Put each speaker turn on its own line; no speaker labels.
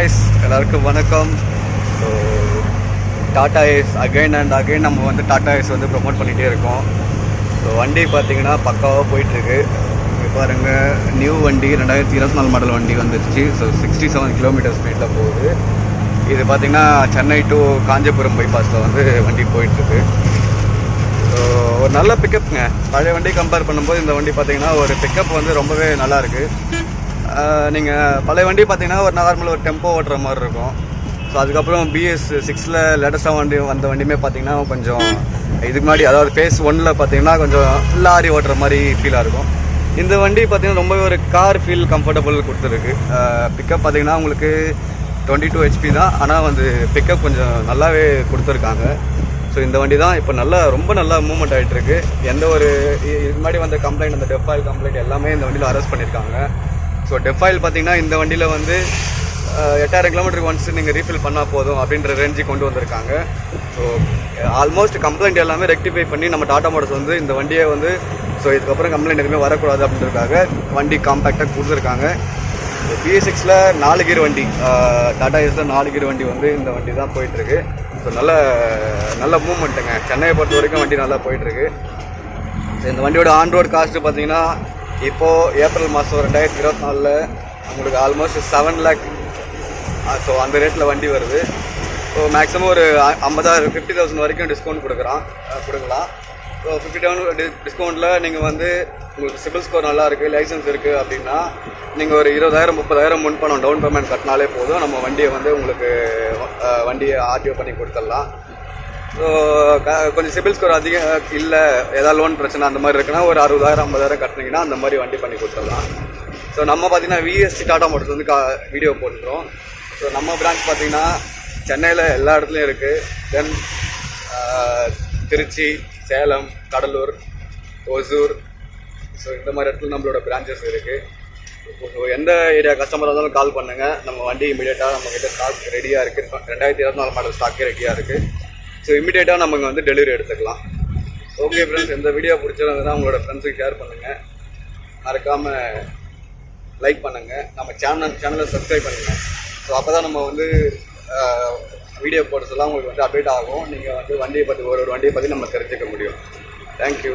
Guys எல்லாருக்கும் வணக்கம். So Tata ace again and again நம்ம வந்து டாட்டா ஏஸ் வந்து ப்ரொமோட் பண்ணிகிட்டே இருக்கோம். ஸோ வண்டி பார்த்தீங்கன்னா பக்காவாக போயிட்டுருக்கு. இங்கே பாருங்கள் நியூ வண்டி ரெண்டாயிரத்தி இருபத்தி நாலு மாடல் வண்டி வந்துருச்சு. ஸோ சிக்ஸ்டி செவன் கிலோமீட்டர் ஸ்பீடில் போகுது. இது பார்த்தீங்கன்னா சென்னை டு காஞ்சிபுரம் பைபாஸில் வந்து வண்டி போயிட்டுருக்கு. ஸோ ஒரு நல்ல பிக்கப்புங்க பழைய வண்டி கம்பேர் பண்ணும்போது இந்த வண்டி பார்த்தீங்கன்னா ஒரு பிக்கப் வந்து ரொம்பவே நல்லாயிருக்கு நீங்கள் பழைய வண்டி பார்த்தீங்கன்னா ஒரு நார்மல் ஒரு டெம்போ ஓட்டுற மாதிரி இருக்கும். ஸோ அதுக்கப்புறம் பிஎஸ் சிக்ஸில் லேட்டஸ்ட்டாக வண்டி வந்த வண்டியுமே பார்த்தீங்கன்னா கொஞ்சம் இதுக்கு முன்னாடி அதாவது ஃபேஸ் ஒன்னில் பார்த்தீங்கன்னா கொஞ்சம் லாரி ஓட்டுற மாதிரி ஃபீலாக இருக்கும். இந்த வண்டி பார்த்தீங்கன்னா ரொம்பவே ஒரு கார் ஃபீல் கம்ஃபர்டபுள் கொடுத்துருக்கு. பிக்கப் பார்த்தீங்கன்னா உங்களுக்கு டுவெண்ட்டி டூ ஹெச்பி தான். ஆனால் வந்து பிக்கப் கொஞ்சம் நல்லாவே கொடுத்துருக்காங்க. ஸோ இந்த வண்டி தான் இப்போ நல்லா ரொம்ப நல்லா மூவ்மெண்ட் ஆகிட்டு இருக்கு. எந்த ஒரு இது இதுக்கு முன்னாடி வந்த கம்ப்ளைண்ட் அந்த டெஃபாயில் கம்ப்ளைண்ட் எல்லாமே இந்த வண்டியில் அரெஸ்ட் பண்ணியிருக்காங்க ஸோ டெஃபாயில் பார்த்தீங்கன்னா இந்த வண்டியில் வந்து எட்டாயிரம் கிலோமீட்டருக்கு ஒன்ஸ் நீங்கள் ரீஃபில் பண்ணால் போதும் அப்படின்ற ரேஞ்சு கொண்டு வந்திருக்காங்க. ஸோ ஆல்மோஸ்ட் கம்ப்ளைண்ட் எல்லாமே ரெக்டிஃபை பண்ணி நம்ம டாடா மோட்டர்ஸ் வந்து இந்த வண்டியை வந்து ஸோ இதுக்கப்புறம் கம்ப்ளைண்ட் எதுவுமே வரக்கூடாது அப்படின்றதுக்காக வண்டி காம்பேக்டாக கொடுத்துருக்காங்க. பிஎஸ் நாலு கீர் வண்டி டாடா ஏஸில் நாலு கீர் வண்டி வந்து இந்த வண்டி தான் போயிட்டுருக்கு. ஸோ நல்ல நல்ல மூவ்மெண்ட்டுங்க சென்னையை பொறுத்த வரைக்கும் வண்டி நல்லா போயிட்டுருக்கு. இந்த வண்டியோட ஆன் ரோடு காஸ்ட்டு பார்த்தீங்கன்னா இப்போது ஏப்ரல் மாதம் ரெண்டாயிரத்தி இருபத்தி நாலில் உங்களுக்கு ஆல்மோஸ்ட் செவன் லேக் ஸோ அந்த ரேட்டில் வண்டி வருது. ஸோ மேக்ஸிமம் ஒரு ஐம்பதாயிரம் ஃபிஃப்டி தௌசண்ட் வரைக்கும் டிஸ்கவுண்ட் கொடுக்குறான். கொடுக்கலாம். ஸோ ஃபிஃப்டி டவுன் டிஸ்கவுண்ட்டில் நீங்கள் வந்து உங்களுக்கு சிபில் ஸ்கோர் நல்லா இருக்குது லைசன்ஸ் இருக்குது அப்படின்னா நீங்கள் ஒரு இருபதாயிரம் முப்பதாயிரம் முன் பணம் டவுன் பேமெண்ட் கட்டினாலே போதும். நம்ம வண்டியை வந்து உங்களுக்கு வண்டியை ஆர்டிஓ பண்ணி கொடுத்துடலாம். ஸோ கொஞ்சம் சிபில் ஸ்கோர் அதிகம் இல்லை ஏதாவது லோன் பிரச்சனை அந்த மாதிரி இருக்குன்னா ஒரு அறுபதாயிரம் ஐம்பதாயிரம் கட்டினீங்கன்னா அந்த மாதிரி வண்டி பண்ணி கொடுத்துடலாம். ஸோ நம்ம பார்த்தீங்கன்னா விஎஸ்டி டாடா மோட்டர்ஸ் வந்து கா வீடியோ போட்டுருவோம் ஸோ நம்ம பிரான்ச் பார்த்தீங்கன்னா சென்னையில் எல்லா இடத்துலையும் இருக்குது தென் திருச்சி சேலம் கடலூர் ஒசூர் ஸோ இந்த மாதிரி இடத்துல நம்மளோட பிரான்ச்சஸ் இருக்குது ஸோ எந்த ஏரியா கஸ்டமராக இருந்தாலும் கால் பண்ணுங்கள் நம்ம வண்டி இமீடியட்டாக நம்மக்கிட்ட ஸ்டாக் ரெடியாக இருக்குது ரெண்டாயிரத்தி இருபத்தி நாலு மாடல் ஸ்டாக்கே ரெடியாக இருக்குது ஸோ இமீடியட்டாக நமக்கு வந்து டெலிவரி எடுத்துக்கலாம். ஓகே ஃப்ரெண்ட்ஸ் இந்த வீடியோ பிடிச்சிருந்ததுன்னா உங்களோட ஃப்ரெண்ட்ஸுக்கு ஷேர் பண்ணுங்கள் மறக்காமல் லைக் பண்ணுங்கள் நம்ம சேனல் சேனலை சப்ஸ்கிரைப் பண்ணுங்கள் ஸோ அப்போ தான் நம்ம வந்து வீடியோ போட்டதெல்லாம் உங்களுக்கு வந்து அப்டேட் ஆகும். நீங்கள் வந்து வண்டியை பற்றி ஒரு ஒரு வண்டியை பற்றி நம்ம தெரிஞ்சுக்க முடியும். தேங்க்யூ